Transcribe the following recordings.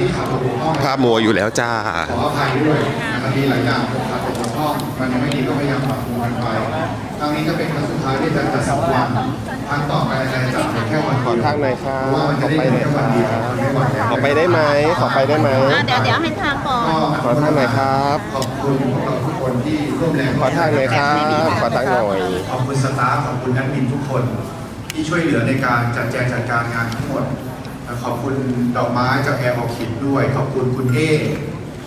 ที่ขาดตกบกพร่องภาพมัวอยู่แล้วจ้า ขออภัยด้วยนะครับมีหลายอย่างขาดตกบกพร่องมันยังไม่ดีก็พยายามปรับปรุงกันไปครั้งนี้ก็เป็นครั้งสุดท้ายที่จะจัดสองวันครั้งต่อไปจะจัดแค่วันเดียวขอทางหน่อยครับเพราะว่ามันจะได้แค่วันเดียวไม่วันแล้วขอไปได้ไหมขอไปได้ไหมอะเดี๋ยวเดี๋ยวให้ทางก่อนขอทางหน่อยครับ ขอบคุณพวกเราทุกคนที่ร่วมแรงขอทางหน่อยครับ ขอทางหน่อย ขอบคุณสตาฟขอบคุณนักบินทุกคน ที่ช่วยเหลือในการจัดแจงจัดการงานทั้งหมดและ ขอบคุณดอกไม้จากแอร์ออคิดด้วย ขอบคุณคุณเอ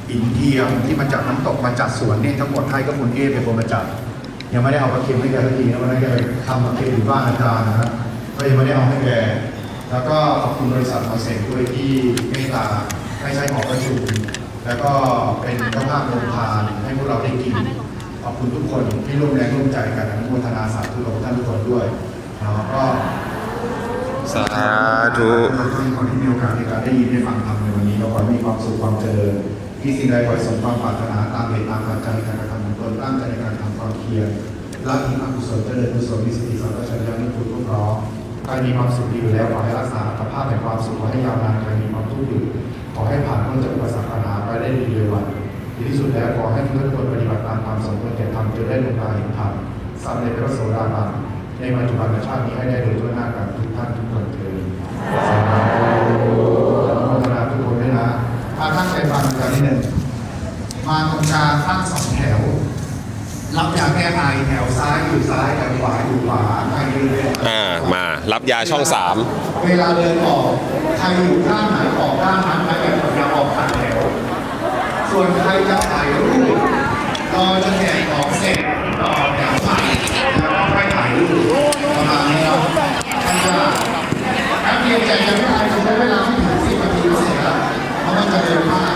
อินเทียมที่มาจากน้ำตกมาจัดสวนเนี่ยทั้งหมดให้ก็คุณเอเป็นคนมาจัดยังไม่ได้เอาปลาเค็มให้แกสักทีนะวันนั้นแกไปทำปลาเค็มอยู่บ้านอาจารย์นะครับก็ยังไม่ได้เอาให้แกแล้วก็ขอบคุณบริษัทมาเซ็งด้วยที่เมตตาให้ใช้หอประชุมแล้วก็เป็นเจ้าภาพโรงทานให้พวกเราได้กินขอบคุณทุกคนที่ร่วมแรงร่วมใจกันอนุโมทนาสาธุกับท่านทุกคนด้วยแล้วก็ สาธุ ทุกคนที่มีโอกาสในการได้ยินได้ฟังธรรมในวันนี้เราขอให้มีความสุขความเจริญที่สิ่งใดขอให้สมความปรารถนาตามเหตุตามปัจจัยในการกระทำของตนตั้งใจในการทำความเพียรละทิ้งอกุศลเจริญกุศลมีสติสัมปชัญญะนึกพูดทุกร้องใครมีความสุขดีอยู่แล้วขอให้รักษาอัตภาพแห่งความสุขขอให้ยาวนานใครมีความทุกข์อยู่ขอให้ผ่านพ้นจากอุปสรรคปัญหาไปได้ดีเร็ววันดีที่สุดแล้วขอให้ทุกคนปฏิบัติตามความสมควรแก่ธรรมจนได้ลงมาเห็นธรรมสำเร็จพระโสดาบัน ในปัจจุบันชาตินี้ให้ได้โดยทั่วหน้ากันทุกท่านทุกคนเถิดสาธุอนุโมทนาทุกคนด้วยนะมาตั้งใจฟังกันนิดหนึ่งมาตรงกลางตั้งสองแถว รับยาแก้ไอแถวซ้ายอยู่ซ้ายแถวขวาอยู่ขวาใครยืนเลยอ่ามารับยาช่องสามเวลาเดินออกใครอยู่ข้างไหนออกข้างนั้นใครแบบยาออกผ่าแถวส่วนใครจะถ่ายรูปรอจนแจกของเสร็จต่อแถวใหม่แล้วก็ค่อยถ่ายรูปประมาณนี้เนาะใครจะแป๊บเดี ยังไม่ทันจะใช้เวลาไม่ถึงสิบนาทีเสร็จแล้วเพราะมันจะเร็วมาก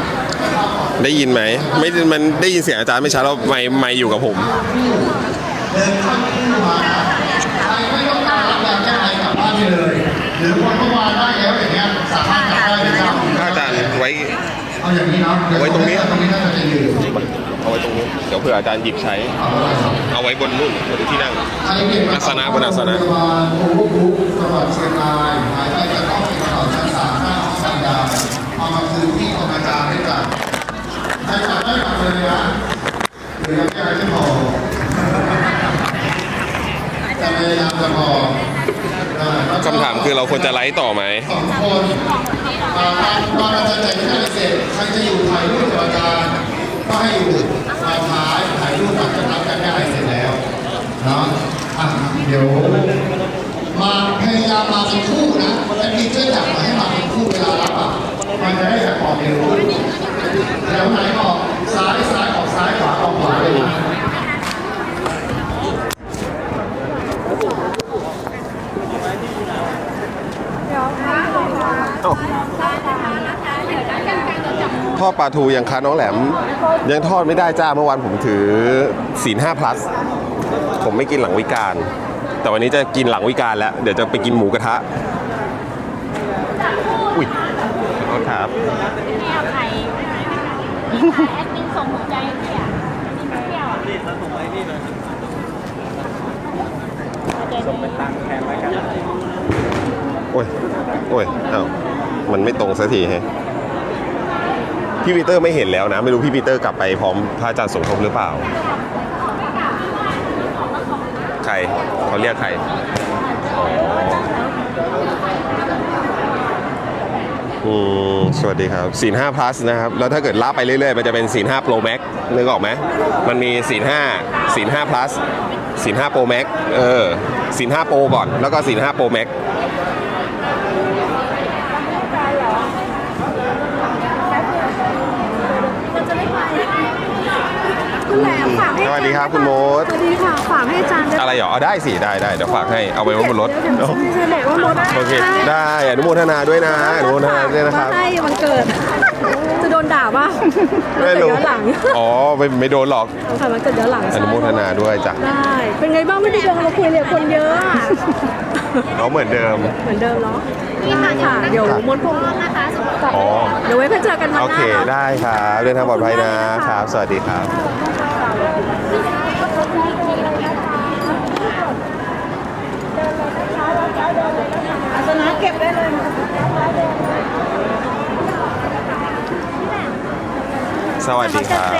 ได้ยินไหมไม่มันได้ยินเสียงอาจารย์ไม่ชัดเราไม่ไม่อยู่กับผมเดินข้าที่มาใครไม่ต้องการรับยาแก้ไอกลับบ้านไปเลย หรือคนเมื่อวานได้แล้วอย่างเงี้ยสามารถกลับได้ไหมครับอาจารย์ไว้เอาอย่างนี้เนาะเดี๋ยวไว้ตรงนี้ตรงนี้น่าจะยืนเอาไว้ตรงนี้เดี๋ยวเผื่ออาจารย์หยิบใช้ เอาไว้บนนู่นบนที่นั่งอาสนะบนอาสนะโอเวอร์บุ๊กจังหวัดเชียงรายหายไปจาก มาคืนที่กองอาจารย์ให้กันใครกลับได้กลับเลยนะหรือยังแก้ไม่พอแต่พยายามจะพอได้แล้วก็คำถามคือเราควรจะไลฟ์ต่อไหมสองคนอ่าตอนตอนอาจารย์แจกให้เสร็จใครจะอยู่ถ่ายรูปกับอาจารย์ก็ให้อยู่มาท้ายถ่ายรูปหลังจากรับการแก้ให้เสร็จแล้วเนาะอะเดี๋ยวมาพยายามมาเป็นคู่นะแต่พี่ช่วยจับมาให้มาเป็นคู่เวลารับอะมัน จะได้แบบออกเร็วแถวไหนออกซ้ายซ้ายออกซ้ายขวาออกขวาเลยนะทอดปลาทูยังคะน้องแหลม ยังทอดไม่ได้จ้าเมื่อวานผมถือศีลห้า plus ผมไม่กินหลังวิการ แต่วันนี้จะกินหลังวิการแล้ว เดี๋ยวจะไปกินหมูกระทะ อุ้ย ขอโทษครับแก้วไข่แอดมินส่งหัวใจพี่อะมีเที่ยวอะนี่ถ้าส่งไว้นี่เลยส่งเป็นตังแทนไว้กันโอ้ย โอ้ยเอ้ามันไม่ตรงสักทีฮะพี่ปีเตอร์ไม่เห็นแล้วนะ ไม่รู้พี่ปีเตอร์กลับไปพร้อมพระอาจารย์สมทบหรือเปล่า ใครเขาเรียกใคร อืมสวัสดีครับสี่ห้า plus นะครับ แล้วถ้าเกิดลาไปเรื่อยๆ มันจะเป็นสี่ห้า pro max นึกออกไหมมันมีสี่ห้าสี่ห้า plus สี่ห้า pro max เออสี่ห้า pro ก่อน แล้วก็สี่ห้า pro max คุณแหลมฝากให้ สวัสดีครับคุณมดสวัสดีค่ะฝากให้อาจารย์ด้วยอะไรเหรอเอาได้สิได้ได้เดี๋ยวฝากให้เอาไว้บนรถเดี๋ยวผมจะเฉลยว่ามดโอเคได้อนุโมทนาด้วยนะอนุโมทนาด้วยนะครับว่าให้วันเกิด จะโดนด่าป่ะไม่รู้วันเกิดย้อนหลังอ๋อไม่ไม่โดนหรอกค่ะวันเกิดย้อนหลังอนุโมทนาด้วยจ้ะได้เป็นไงบ้างไม่ได้เจอมาคุยเลยคนเยอะอะเขาเหมือนเดิมเหมือนเดิมเนาะได้ค่ะเดี๋ยวมดพงษ์นะคะสำหรับอ๋อเดี๋ยวไว้เพื่อเจอกันวันโอหน้าเคเนาะได้ครับเดินทางปลอดภัยนะครับสวัสดีครับ อาส นะเก็บได้เลยสวัสดีครับ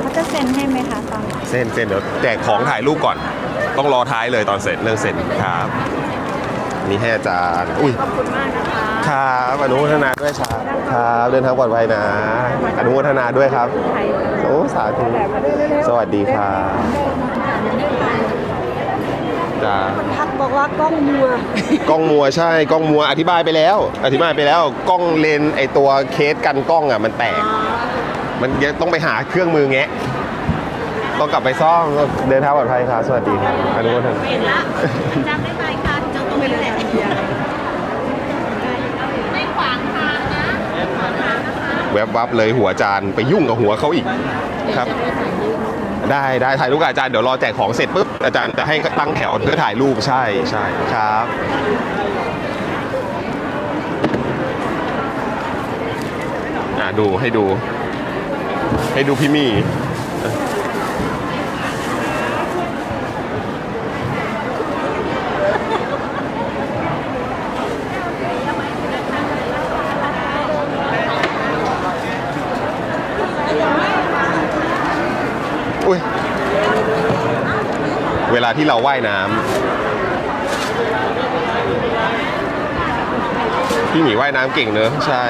เขาจะเซ็นให้ไหมคะตอนเส้นเส้นเดี๋ยวแจกของถ่ายรูปก่อน ต้องรอท้ายเลยตอนเสร็จเรื่องเสร็จครับนี่ให้อาจารย์อุ้ยขอบคุณมากนะคะครับอนุโมทนาด้วยครับครับเดินทางปลอดภัยนะ อนุโมทนาด้วยครับ โอ้สาธุสวัสดีครับ จ้าทักบอกว่ากล้องมัวกล้องมัวใช่กล้องมัวอธิบายไปแล้ว อธิบายไปแล้วกล้องเลนส์ไอตัวเคสกันกล้องอะมันแตก มันยังต้องไปหาเครื่องมือแงะต้องกลับไปซ่อมเดินทางปลอดภัยครับสวัสดีครับอนุโมทนา เห็นละจำได้ไหมคะเจอตรงนี้แหละไม่ขวางทางนะไม่ขวางทางนะคะ แวบวับเลยหัวอาจารย์ไปยุ่งกับหัวเขาอีกครับ ได้ได้ถ่ายรูปกับอาจารย์เดี๋ยวรอแจกของเสร็จปุ๊บอาจารย์จะให้ตั้งแถวเพื่อถ่ายรูปใช่ใช่ครับอะดูให้ดู ให้ดูพี่มี่าที่เราว่ายน้ำพี่หมีว่ายน้ำเก่งเนอะใช่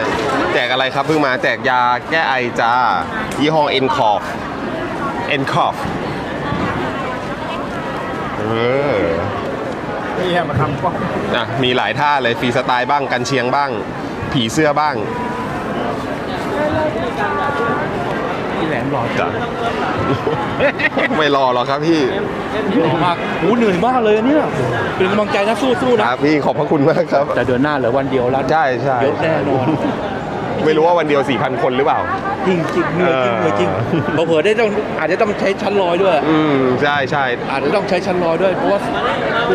แจกอะไรครับเพิ่งมาแจกยาแก้ไอจ้า ยี่ห้อ e n c o f e n c o f เออนี่มาทำกล้องอะมีหลายท่าเลยฟรีสไตล์บ้างกันเชียงบ้าง ผีเสื้อบ้าง พี่แหลมหล่อจัจ้ะงไม่รอหรอกครับพี่หล่อมากโอ้เหนื่อยมากเลยเนี่ยเป็นกำลังใจนะสู้ๆคนะรับพี่ขอบพระคุณมากครับ แต่เดือนหน้าเหลือวันเดียวแล้วใช่ใช่เยอะแน่นอนไม่รู้ว่าวันเดียว 4,000 คนหรือเปล่า จริงจริงๆเหนื่อยจริงเหนื่อยจริงเผื่อๆได้ต้องอาจจะต้องใช้ชั้นลอยด้วย อืมใช่ใช่อาจจะต้องใช้ชั้นลอยด้วยเพราะว่า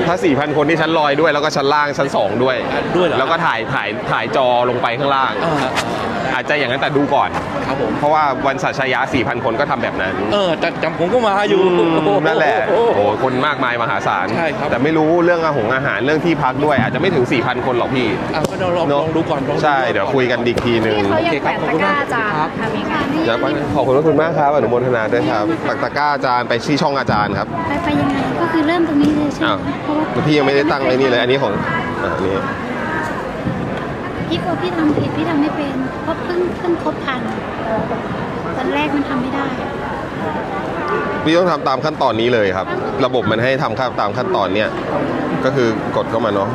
ถ้า 4,000 คนที่ชั้นลอยด้วย แล้วก็ชั้นล่างชั้น 2 ด้วยอะด้วยเหรอแล้วก็ถ่ายถ่ายถ่ายจอลงไปข้างล่าง อ่าอาจจะอย่างนั้นแต่ดูก่อน ครับผม เพราะว่าวันสัชยะ4,000 คนก็ทำแบบนั้นเออแต่จำผมก็มาอยู่อืมนั่นแหละโอ้โอ้โหโหคนมากมายมหาศาลใช่ครับ แต่ไม่รู้เรื่องอาหงอาหารเรื่องที่พักด้วย อาจจะไม่ถึง 4,000 คนหรอกพี่ อะก็ลองเนลอะองดูก่อนลองใช่ เดี๋ยวคุยกันอีกทีหนึ่งเขาอยากแขวนตะกร้าจานครับทำยังไงเดี๋ยวขอบคุณคุณมากครับอนุโมทนาด้วยครับปักตะกร้าอาจารย์ไปที่ช่องอาจารย์ครับ ไปไปยังไงก็คือเริ่มตรงนี้เลยใช่ไหมอ้าว เพราะว่าแล้วพี่ยังไม่ได้ตั้งไอ้นี่เลย อันนี้ของอ่าอันนี้ พี่กลัวพี่ทำผิดพี่ทำไม่เป็นเพราะเพิ่งเพิ่งคบพันตอนแรกมันทำไม่ได้พี่ต้องทำตามขั้นตอนนี้เลยครับ ระบบมันให้ทำตามขั้นตอนเนี้ยก็คือกดเข้ามาเนาะ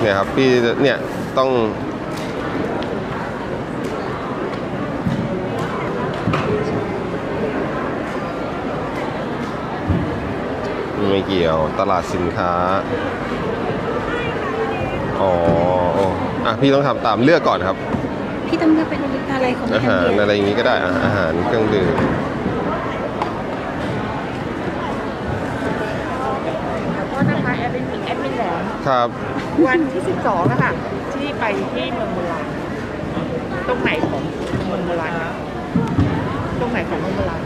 เนี่ยครับพี่เนี่ยต้อง ไม่เกี่ยวตลาดสินค้า อ๋อโอ้อะพี่ต้องทำตามเลือกก่อนครับ พี่ต้องเลือกเป็นอะไรของอาพี่หารทำเองอะไรอย่างนี้ก็ได้อะอาหารเครื่องดื่มขอโทษนะคะแอดมินแอดมินแหลมครับ วันที่12นะคะที่ไปที่เมืองโบราณตรงไหนของเมืองโบราณนะตรงไหนของเมืองโบราณ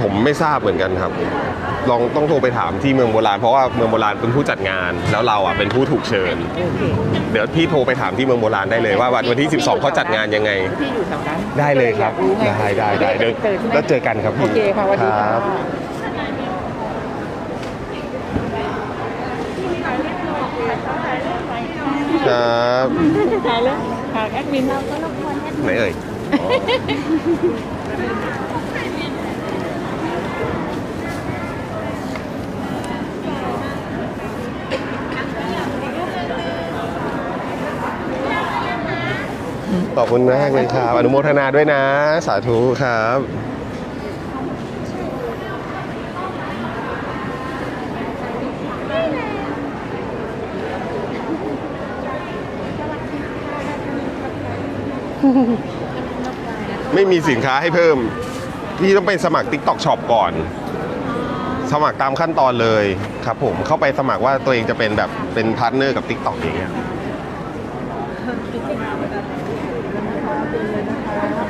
ผมไม่ทราบเหมือนกันครับ ลองต้องโทรไปถามที่เมืองโบราณเพราะว่าเมืองโบราณเป็นผู้จัดงาน แล้วเราอะเป็นผู้ถูกเชิญโอเคเดี๋ยวพี่โทรไปถามที่เมืองโบราณได้เลยว่าวันวันที่ 12เขาจัดงานยังไงที่อยู่แถวนั้นได้เลยครับอากได้ได้ได้เดี๋ยวเจอใช่ไหมแล้วเจอกันครับโอพี่เคค่ะสวันดีค่ะรับครับถ่ายเลยค่ะแอดมิน ไหนเอ่ยอ๋อ ขอบคุณมากเลยครับ อนุโมทนาด้วยนะ สาธุครับไม่มีสินค้าให้เพิ่ม พี่ต้องไปสมัคร TikTok Shop ก่อน สมัครตามขั้นตอนเลยครับผมเข้าไปสมัครว่าตัวเองจะเป็นแบบเป็นพาร์ทเนอร์กับ TikTok อย่างเงี้ย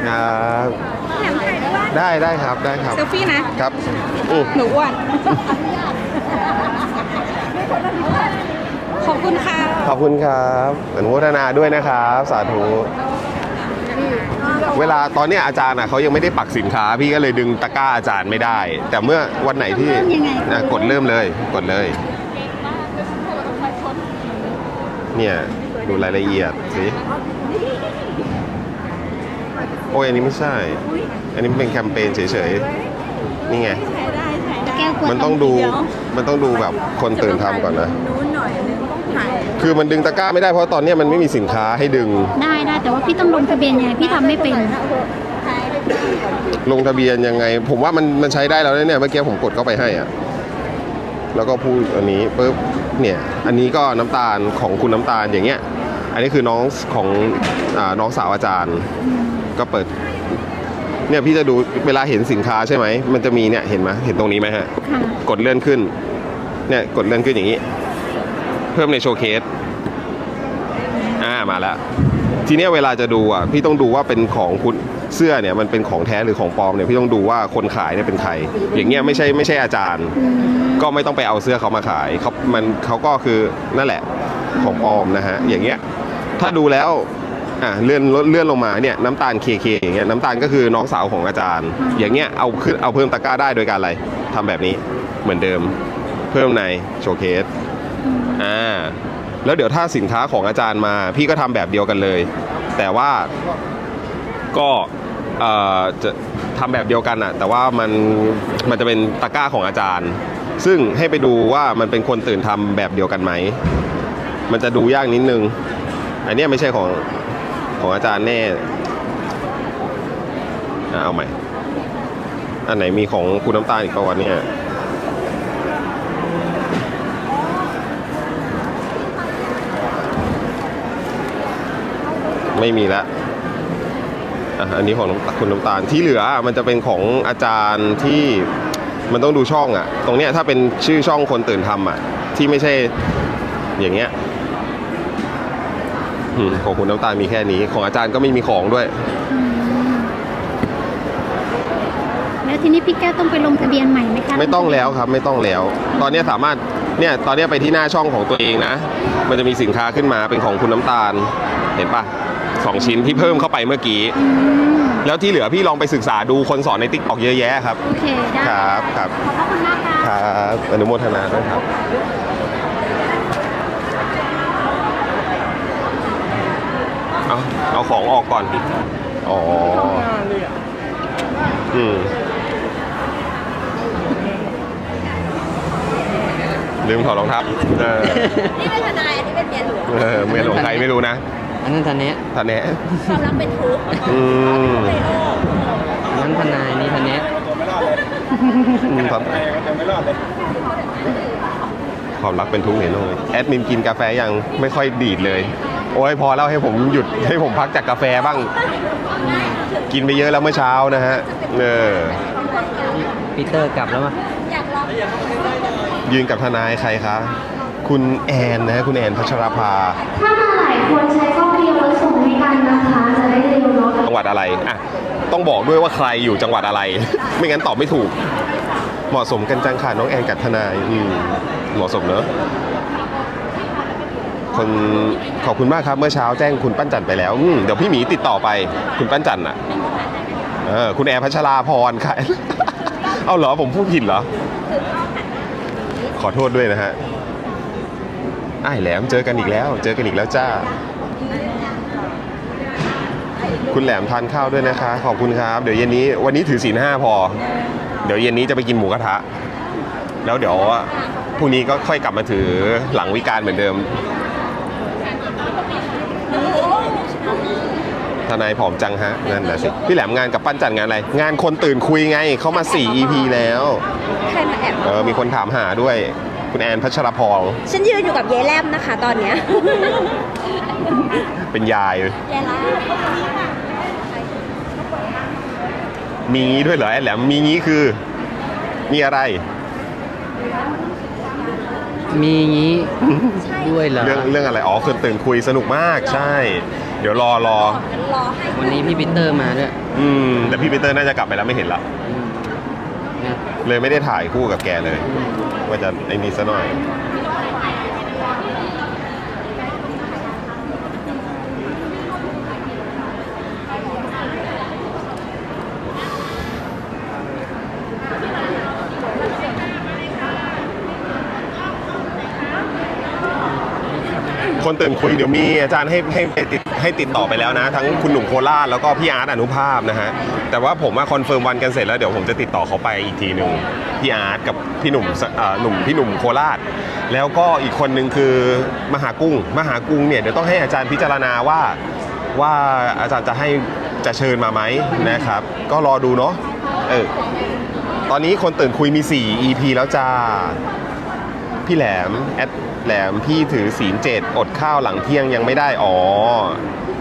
ครับได้ได้ครับได้ครับเซลฟี่นะครับอือหนูอ้วนขอบอบคุณค่ะขอบคุณครับอนุโมทนาด้วยนะครับ สาธุเวลาตอนเนี้ยอาจารย์อะเขายังไม่ได้ปักสินค้า พี่ก็เลยดึงตะกร้าอาจารย์ไม่ได้ แต่เมื่อวันไหนที่อะกดเริ่มเลยกดเลย เนี่ยดูรายละเอียดสิโอ้ยอันนี้ไม่ใช่ อันนี้เป็นแคมเปญเฉยๆ นี่ไงแก้วกวดมันต้องดู มันต้องดูแบบคนตื่นทำก่อนนะคือมันดึงตะกร้าไม่ได้เพราะตอนเนี้ยมันไม่มีสินค้าให้ดึง ได้ได้แต่ว่าพี่ต้องลงทะเบียนยังไงพี่ทำไม่เป็น ลงทะเบียนยังไง ผมว่ามันมันใช้ได้แล้วนะเนี่ยเมื่อกี้ผมกดเข้าไปให้อะแล้วก็พูดอันนี้ปุ๊บเนี่ยอันนี้ก็น้ำตาลของคุณน้ำตาลอย่างเงี้ย อันนี้คือน้องของอาน้องสาวอาจารย์ ก็เปิด เนี่ยพี่จะดูเวลาเห็นสินค้าใช่ไหม มันจะมีเนี่ยเห็นไหมเห็นตรงนี้ไหมฮะค่ะกดเลื่อนขึ้น เนี่ยกดเลื่อนขึ้นอย่างนี้ เพิ่มในโชว์เคส อ่ามาแล้ว ทีเนี้ยเวลาจะดูอะพี่ต้องดูว่าเป็นของคุณเสื้อเนี่ยมันเป็นของแท้หรือของปลอมเนี่ยพี่ต้องดูว่าคนขายเนี่ยเป็นใคร อย่างเงี้ยไม่ใช่ไม่ใช่อาจารย์ ก็ไม่ต้องไปเอาเสื้อเขามาขายเขามันเขาก็คือนั่นแหละของปลอมนะฮะอย่างเงี้ยถ้าดูแล้ว อะเลื่อนเลื่อนลงมาเนี่ยน้ำตาลเคเคอย่างเงี้ยน้ำตาลก็คือน้องสาวของอาจารย์ อย่างเงี้ยเอาขึ้นเอาเพิ่มตะกร้าได้โดยการอะไรทำแบบนี้เหมือนเดิม เพิ่มในโชว์เคสอ่าแล้วเดี๋ยวถ้าสินค้าของอาจารย์มา พี่ก็ทำแบบเดียวกันเลย แต่ว่าก็เอ่อจะทำแบบเดียวกันอะแต่ว่ามันมันจะเป็นตะกร้าของอาจารย์ ซึ่งให้ไปดูว่ามันเป็นคนตื่นทำแบบเดียวกันไหม มันจะดูยากนิดนึง อันเนี้ยไม่ใช่ของ ของอาจารย์แน่เอาใหม่ อันไหนมีของคุณน้ำตาลอีกประวัติเนี่ยไม่มีแล้วอะอันนี้ของคุณน้ำตาลที่เหลือมันจะเป็นของอาจารย์ที่มันต้องดูช่องอะ ตรงเนี้ยถ้าเป็นชื่อช่องคนตื่นทำอะ ที่ไม่ใช่อย่างเงี้ย อืมของคุณน้ำตาลมีแค่นี้ ของอาจารย์ก็ไม่มีของด้วย แล้วทีนี้พี่แก้วต้องไปลงทะเบียนใหม่ไหมคะไม่ต้องแล้วครับไม่ต้องแล้ว ตอนเนี้ยสามารถเนี่ยตอนเนี้ยไปที่หน้าช่องของตัวเองนะ มันจะมีสินค้าขึ้นมาเป็นของคุณน้ำตาล เห็นปะสองชิ้นที่เพิ่มเข้าไปเมื่อกี้ อืมแล้วที่เหลือพี่ลองไปศึกษาดูคนสอนในติ๊กออกเยอะแยะครับ โอเคได้ครับครับ ขอบพระคุณมากค่ะ ครับอนุโมทนาด้วยครับ เอาเอาของออกก่อนดิอ๋ออืมลืมถอดรองเท้าเออนี่เป็นทนายอันนี้เป็นเมียหลวงเออเมียหลวงใครไม่รู้นะอันนั้นทนายท่านแนะความรักเป็นทุกข์อืมอันนั้นทนายนี่ทนายอืมครับความรักเป็นทุกข์เห็นเลยแอดมินกินกาแฟยังไม่ค่อยดีดเลย โอ้ยพอแล้วให้ผมหยุดให้ผมพักจากกาแฟบ้าง กินไปเยอะแล้วเมื่อเช้านะฮะเออปีเตอร์กลับแล้วมั้ยยืนกับทนายใครคะ คุณแอนนะฮะคุณแอนพัชรภา ถ้ามาหลายคนใช้กล้องเดียวแล้วส่งให้กันนะคะ จะได้เร็วเนาะจังหวัดอะไรอะต้องบอกด้วยว่าใครอยู่จังหวัดอะไร ไม่งั้นตอบไม่ถูก เหมาะสมกันจังค่ะน้องแอนกับทนายอืมเหมาะสมเนอะ คนขอบคุณมากครับเมื่อเช้าแจ้งคุณปั้นจันไปแล้วอืมเดี๋ยวพี่หมีติดต่อไปคุณปั้นจันอะเออคุณแอร์พัชราพรค่ะ เอาเหรอผมพูดผิดเหรอ ขอโทษด้วยนะฮะไอ้ายแหลมเจอกันอีกแล้ว เจอกันอีกแล้วจ้า คุณแหลมทานข้าวด้วยนะคะ ขอบคุณครับ เดี๋ยวเย็นนี้ วันนี้ถือศีลห้าพอ เดี๋ยวเย็นนี้จะไปกินหมูกระทะ แล้วเดี๋ยวพรุ่งนี้ก็ค่อยกลับมาถือหลังวิการเหมือนเดิม ทนายผอมจังฮะนั่นแหละสิพี่แหลมงานกับปั้นจันงานอะไร งานคนตื่นคุยไงเขามา 4 EP แล้วใครมาแอบเออมีคนถามหาด้วย คุณแอนพัชรพรฉันยืนอยู่กับเยแลมนะคะตอนเนี้ยเป็นยายเยแลมมีงี้ด้วยเหรอแอนแหลมมีงี้คือ มีอะไร มีงี้ด้วยเหรอเรื่องเรื่องอะไรอ๋อคนตื่นคุยสนุกมากใช่ เดี๋ยวรอรอ งั้นรอให้วันนี้พี่ปีเตอร์มาด้วยอืม แต่พี่ปีเตอร์น่าจะกลับไปแล้วไม่เห็นละ อืมนะเลยไม่ได้ถ่ายคู่กับแกเลย ว่าจะไอ้นี่ซะหน่อย คนตื่นคุยเดี๋ยวมีอาจารย์ให้ให้ให้ติดให้ติดต่อไปแล้วนะ ทั้งคุณหนุ่มโคราชแล้วก็พี่อาร์ตอนุภาพนะฮะแต่ว่าผมว่าคอนเฟิร์มวันกันเสร็จแล้วเดี๋ยวผมจะติดต่อเขาไปอีกทีหนึ่งพี่อาร์ตกับพี่หนุ่มสเอ่อหนุ่มพี่หนุ่มโคราช แล้วก็อีกคนหนึ่งคือมหากุ้งมหากุ้งเนี่ยเดี๋ยวต้องให้อาจารย์พิจารณาว่าว่าอาจารย์จะให้จะเชิญมาไหมนะครับ ก็รอดูเนาะเออตอนนี้คนตื่นคุยมี 4 EP แล้วจ้า พี่แหลมแอดแหลมพี่ถือศีลเจ็ดอดข้าวหลังเที่ยงยังไม่ได้อ๋อ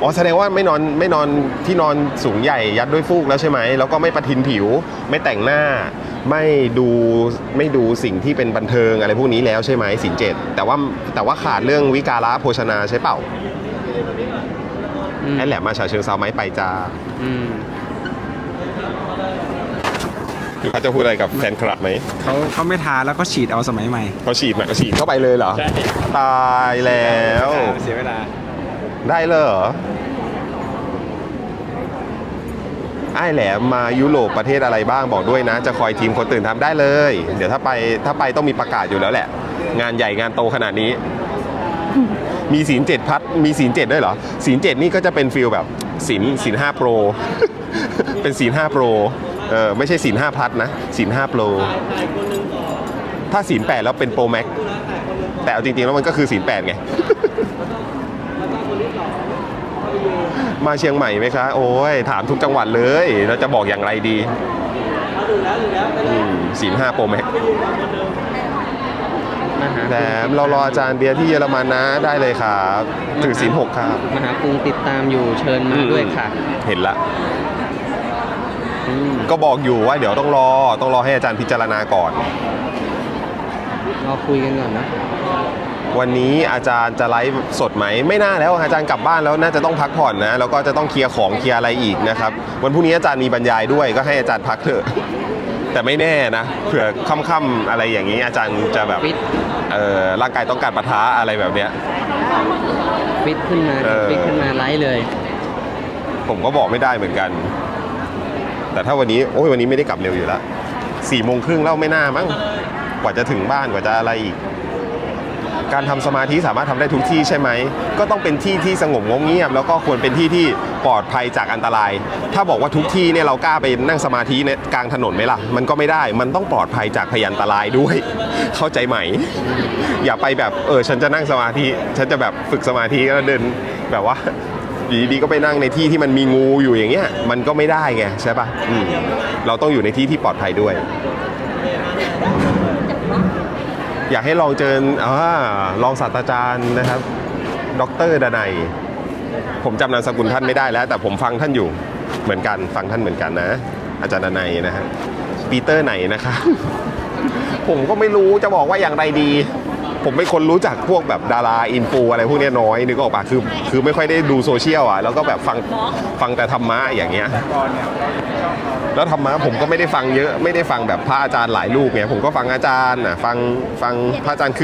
อ๋อแสดงว่าไม่นอนไม่นอนที่นอนสูงใหญ่ยัดด้วยฟูกแล้วใช่ไหมแล้วก็ไม่ประทินผิว ไม่แต่งหน้า ไม่ดูไม่ดูสิ่งที่เป็นบันเทิงอะไรพวกนี้แล้วใช่ไหมศีลเจ็ดแต่ว่าแต่ว่าขาดเรื่องวิการะโภชนาใช่เปล่าอืมแอดแหลมมาฉาเชิงเซาไหมไปจ้าอืมคือ เขาจะพูดอะไรกับแฟนคลับไหมเขาเขาไม่ทาแล้วก็ฉีดเอาสมัยใหม่เขาฉีดมาฉีดเข้าไปเลยเหรอใช่ตายแล้ว เสียเวลา ได้เลยเหรอไอ้แหลมมายุโรปประเทศอะไรบ้างบอกด้วยนะ จะคอยทีมคนตื่นทำได้เลย เดี๋ยวถ้าไปถ้าไปต้องมีประกาศอยู่แล้วแหละ งานใหญ่งานโตขนาดนี้ มีศีลเจ็ดพัดมีศีลเจ็ดด้วยเหรอศีลเจ็ดนี่ก็จะเป็นฟิลแบบศีลศีลห้าโปร เป็นศีลห้าโปร เออไม่ใช่ศีลห้าพัดนะศีลห้าโปรถ้าศีลแปดแล้วเป็นโปรแม็กแต่เอาจริงๆ แล้วมันก็คือศีลแปดไง มาเชียงใหม่ไหมคะ โอ้ย ถามทุกจังหวัดเลย เราจะบอกอย่างไรดีศีลห้าโปรแม็กมหาแหลมเรารออาจารย์เบียร์ที่เยอรมันนะได้เลยครับถือศีลหกครับ มหากรุงติดตามอยู่เชิญมาด้วยค่ะ เห็นละอืม ก็บอกอยู่ว่าเดี๋ยวต้องรอต้องรอให้อาจารย์พิจารณาก่อน รอคุยกันก่อนนะ วันนี้อาจารย์จะไลฟ์สดไหม ไม่น่าแล้วอาจารย์กลับบ้านแล้วน่าจะต้องพักผ่อนนะ แล้วก็จะต้องเคลียร์ของเคลียร์อะไรอีกนะครับ วันพรุ่งนี้อาจารย์มีบรรยายด้วยก็ให้อาจารย์พักเถอะ แต่ไม่แน่นะเผื่อค่ำๆอะไรอย่างนี้อาจารย์จะแบบฟิต เออร่างกายต้องการปะทะอะไรแบบเนี้ย ฟิตขึ้นมาเออ ฟิตขึ้นมาไลฟ์เลย ผมก็บอกไม่ได้เหมือนกัน แต่ถ้าวันนี้โอ้ยวันนี้ไม่ได้กลับเร็วอยู่แล้วสี่โมงครึ่งเล่าไม่น่ามั้งกว่าจะถึงบ้านกว่าจะอะไรอีก การทำสมาธิสามารถทำได้ทุกที่ใช่ไหม ก็ต้องเป็นที่ที่สงบงเงียบ แล้วก็ควรเป็นที่ที่ปลอดภัยจากอันตราย ถ้าบอกว่าทุกที่เนี่ยเรากล้าไปนั่งสมาธิในกลางถนนไหมล่ะ มันก็ไม่ได้ มันต้องปลอดภัยจากพยันตรายด้วย เข้าใจไหม อย่าไปแบบเออฉันจะนั่งสมาธิ ฉันจะแบบฝึกสมาธิแล้วเดินแบบว่า อยู่ดีๆก็ไปนั่งในที่ที่มันมีงูอยู่อย่างเงี้ยมันก็ไม่ได้ไงใช่ปะอืเราต้องอยู่ในที่ที่ปลอดภัยด้วย อยากให้ลองเจออ่ารองศาสตราจารย์นะครับ ดรดนัยผมจำนามสกุลท่านไม่ได้แล้ว แต่ผมฟังท่านอยู่เหมือนกันฟังท่านเหมือนกันนะ อาจารย์ดนัยนะฮะปีเตอร์ไหนนะคะ ผมก็ไม่รู้จะบอกว่าอย่างไรดี ผมเป็นคนรู้จักพวกแบบดาราอินฟูอะไรพวกเนี้ยน้อยนึกออกปะคือคือไม่ค่อยได้ดูโซเชียลอะแล้วก็แบบฟังฟังแต่ธรรมะอย่างเงี้ยแล้วธรรมะผมก็ไม่ได้ฟังเยอะไม่ได้ฟังแบบพระอาจารย์หลายรูปไงผมก็ฟังอาจารย์อะฟังฟังพระอาจารย์คือ